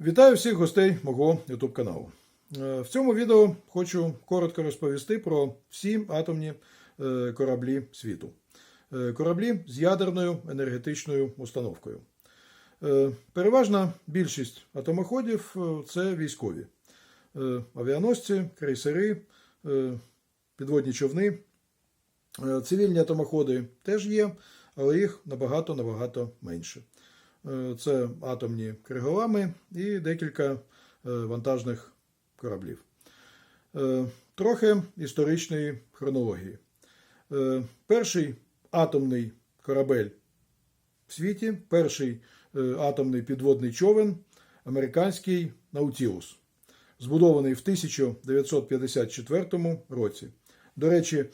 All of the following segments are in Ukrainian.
Вітаю всіх гостей мого YouTube каналу. Е, В цьому відео хочу коротко розповісти про всі атомні е, кораблі світу. Е, Кораблі з ядерною енергетичною установкою. Переважна більшість атомоходів це військові. Авіаносці, крейсери, підводні човни. Цивільні атомоходи теж є, але їх набагато-набагато менше. Е, Це атомні криголами і декілька е, вантажних кораблів. Е, Трохи історичної хронології. Перший атомний корабель в світі, перший атомний підводний човен, американський Наутілус, збудований в 1954 році. До речі,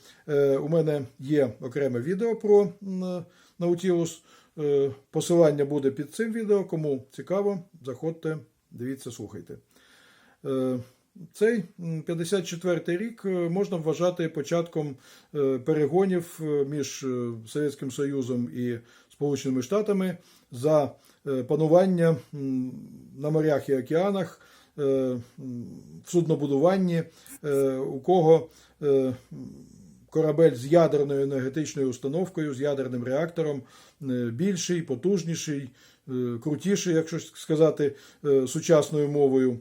у мене є окреме відео про м, Наутілус. Е, Посилання буде під цим відео. Кому цікаво, заходьте, дивіться, слухайте. Е, Цей 54-й рік е, можна вважати початком перегонів між Совєтським Союзом і Сполученими Штатами за панування на морях і океанах, в суднобудуванні, у кого корабель з ядерною енергетичною установкою, з ядерним реактором е, більший, потужніший, е, крутіший, якщо сказати е, сучасною мовою.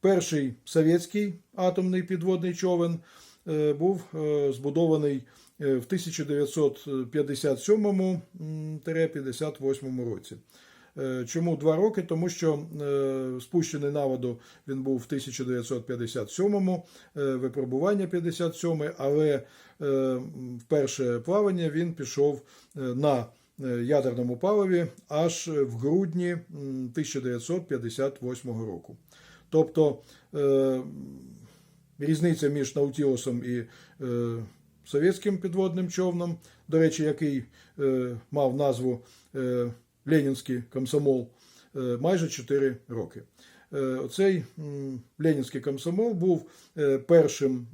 Перший совєтський атомний підводний човен був збудований в 1957-58 році. Е, Чому два роки? Тому що е, спущений на воду він був в 1957-му, е, випробування 57 але в перше плавання він пішов на ядерному паливі аж в грудні 1958 року. Тобто різниця між Наутілусом і совєтським підводним човном, до речі, який мав назву Ленінський комсомол, е, майже 4 роки. Е, Оцей Ленінський комсомол був е, першим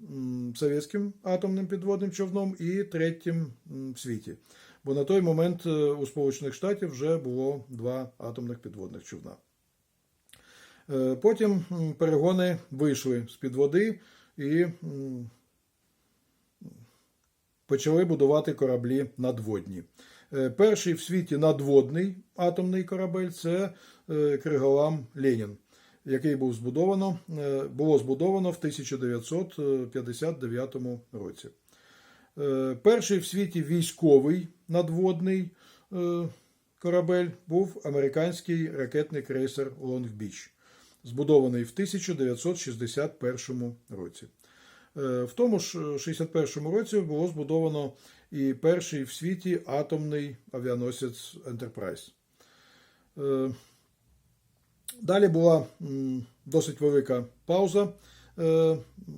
совєтським атомним підводним човном і третім в світі. Бо на той момент у Сполучених Штатів вже було два атомних підводних човна. Потім перегони вийшли з-під води і почали будувати кораблі надводні. Е, Перший в світі надводний атомний корабель це е, Криголам Ленін, який був збудовано, е, було збудовано в 1959 році. Перший в світі військовий надводний корабель був американський ракетний крейсер Лонг Біч, збудований в 1961 році. В тому ж 61 році було збудовано і перший в світі атомний авіаносець Enterprise. Е, Далі була досить велика пауза е,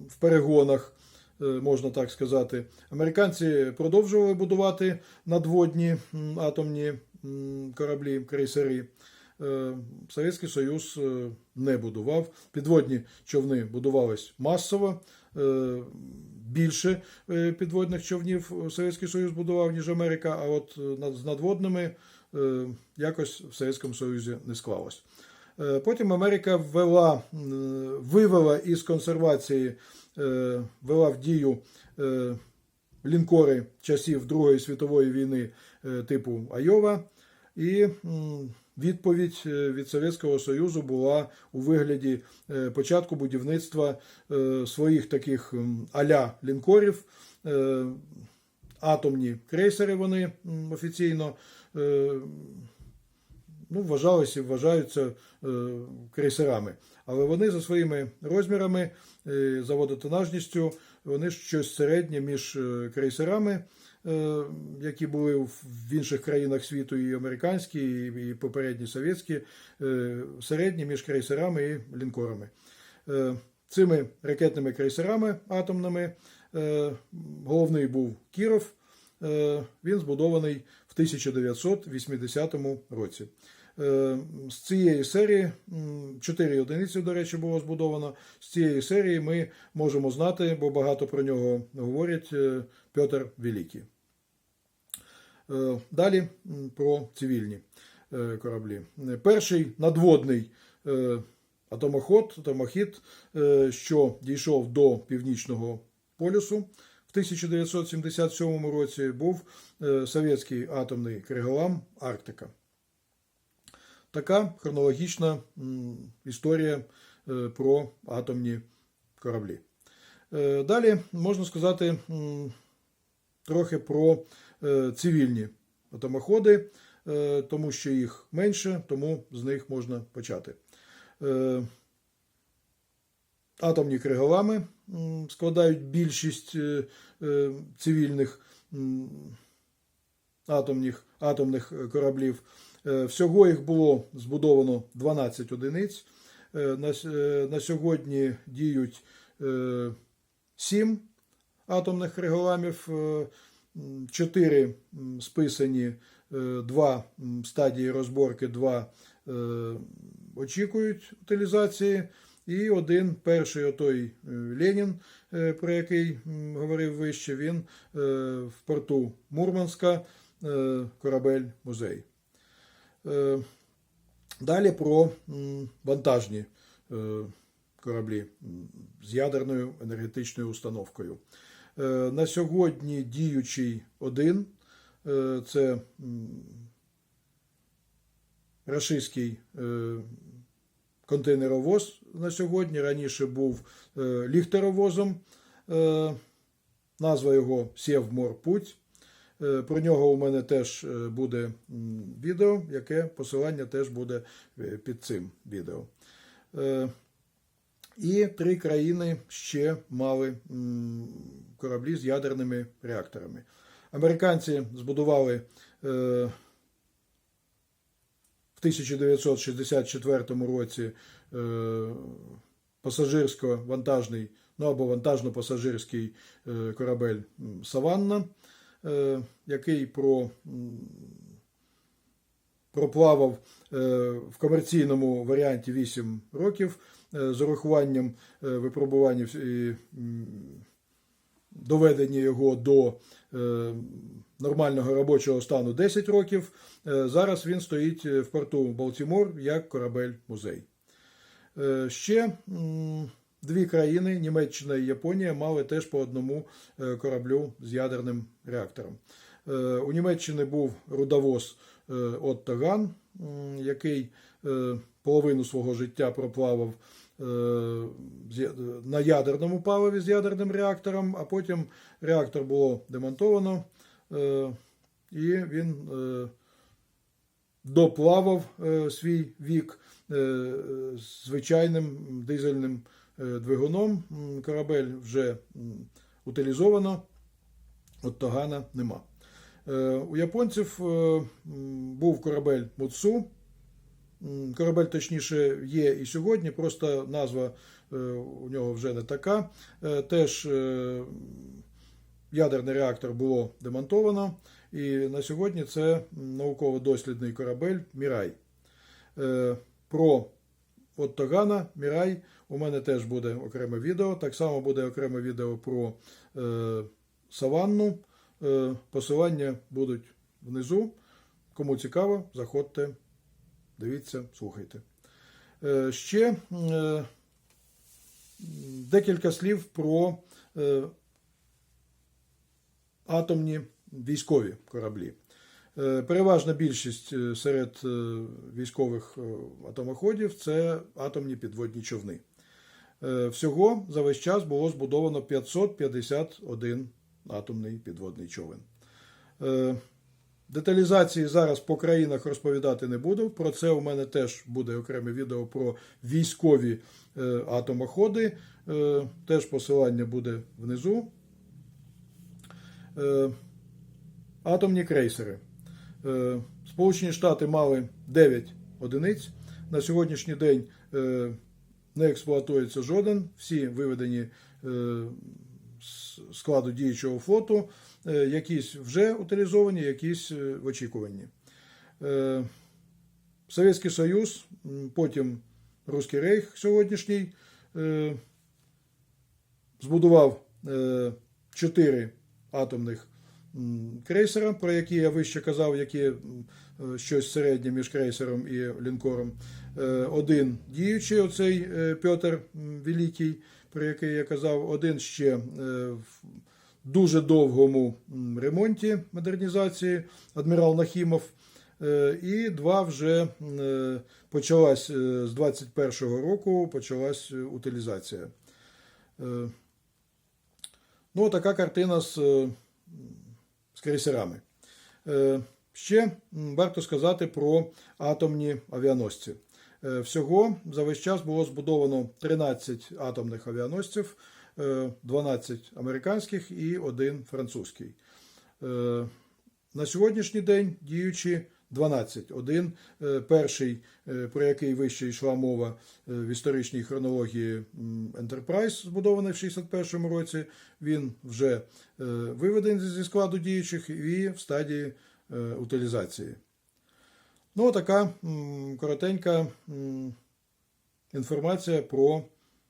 в перегонах, е, можна так сказати. Американці продовжували будувати надводні атомні кораблі, крейсери. Е, Совєтський Союз е, не будував. Підводні човни будувались масово. е, Більше підводних човнів Совєтський Союз будував, ніж Америка, а от з надводними якось в Совєтському Союзі не склалось. Потім Америка ввела, вивела із консервації, ввела в дію лінкори часів Другої світової війни типу Айова. І відповідь е, від Совєтського Союзу була у вигляді е, початку будівництва е, своїх таких аля лінкорів. Атомні крейсери вони офіційно ну, вважалися і вважаються крейсерами. Але вони за своїми розмірами, за водотонажністю, вони щось середнє між крейсерами, які були в інших країнах світу, і американські, і, попередні совєтські, е, середні між крейсерами і лінкорами. Е, Цими ракетними крейсерами атомними е, головний був Кіров. Е, Він збудований в 1980 році. Е, З цієї серії, м, чотири одиниці, до речі, було збудовано. З цієї серії ми можемо знати, бо багато про нього говорять е, Петр Великий. Е, Далі про цивільні е, кораблі. Перший надводний е, атомоход, атомохід, що дійшов до північного полюсу в 1977 році, був совєтський атомний криголам Арктика. Така хронологічна історія про атомні кораблі. Далі можна сказати трохи про е, цивільні атомоходи, е, тому що їх менше, тому з них можна почати. Е, Атомні криголами складають більшість цивільних атомних, атомних кораблів. Всього їх було збудовано 12 одиниць. На сьогодні діють 7 атомних криголамів, 4 списані, 2 стадії розборки, 2 очікують утилізації. І один перший отой е, Ленін, е, про який говорив вище, він е, в порту Мурманська е, корабель музей. Е, Далі про вантажні е, кораблі з ядерною енергетичною установкою. Е, На сьогодні діючий один е, це рашистський е, контейнеровоз на сьогодні. Раніше був ліхтеровозом. Назва його Сєвморпуть. Про нього у мене теж буде відео, яке посилання теж буде під цим відео. І три країни ще мали кораблі з ядерними реакторами. Американці збудували е, в 1964 році е, пасажирсько-вантажний, ну або вантажно-пасажирський е, корабель Саванна, який про, проплавав в комерційному варіанті 8 років з урахуванням е, випробувань і доведення його до е, нормального робочого стану 10 років. Е, Зараз він стоїть в порту Балтімор як корабель-музей. Е, Ще дві країни, Німеччина і Японія, мали теж по одному е, кораблю з ядерним реактором. Е, У Німеччини був рудовоз е, Отто Ган, м, який е, половину свого життя проплавав е, на ядерному паливі з ядерним реактором, а потім реактор було демонтовано, е, і він е, доплавав е, свій вік е, звичайним дизельним е, двигуном. Корабель вже утилізовано, от Тогана нема. Е, У японців е, був корабель Муцу. Корабель, точніше, є і сьогодні, просто назва е, у нього вже не така. Е, Теж е, ядерний реактор було демонтовано, і на сьогодні це науково-дослідний корабель Мірай. Про Оттогана Мірай у мене теж буде окреме відео. Так само буде окреме відео про Саванну. Посилання будуть внизу. Кому цікаво, заходьте, дивіться, слухайте. Е, Ще е, декілька слів про е, атомні військові кораблі. Переважна більшість серед військових атомоходів це атомні підводні човни. Всього за весь час було збудовано 551 атомний підводний човен. Деталізації зараз по країнах розповідати не буду. Про це у мене теж буде окреме відео про військові е, атомоходи. Е, Теж посилання буде внизу. Е, Атомні крейсери. Сполучені Штати мали 9 одиниць. На сьогоднішній день не експлуатується жоден. Всі виведені складу діючого флоту. Е, Якісь вже утилізовані, якісь е, в очікуванні. Е, Совєтський Союз, потім Руський Рейх сьогоднішній е, збудував е, чотири атомних крейсера, про які я вище казав, які е, щось середнє між крейсером і лінкором. Е, Один діючий, оцей е, Петр Великий, про який я казав, один ще е, в дуже довгому ремонті модернізації адмірал Нахімов. Е, І два вже е, почалась з 21-го року почалась утилізація. Ну, така картина з, з крейсерами. Ще варто сказати про атомні авіаносці. Е, Всього за весь час було збудовано 13 атомних авіаносців, е, 12 американських і один французький. Е, На сьогоднішній день діючі 12. Один е, перший, е, про який вище йшла мова е, в історичній хронології Enterprise, збудований в 61-му році, він вже е, виведений зі складу діючих і в стадії е, утилізації. Ну, така коротенька інформація про,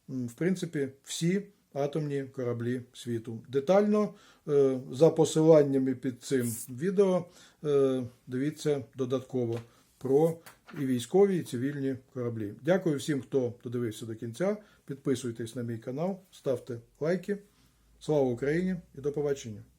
в принципі, всі атомні кораблі світу. Детально е, за посиланнями під цим відео е, дивіться додатково про і військові, і цивільні кораблі. Дякую всім, хто додивився до кінця. Підписуйтесь на мій канал, ставте лайки. Слава Україні і до побачення!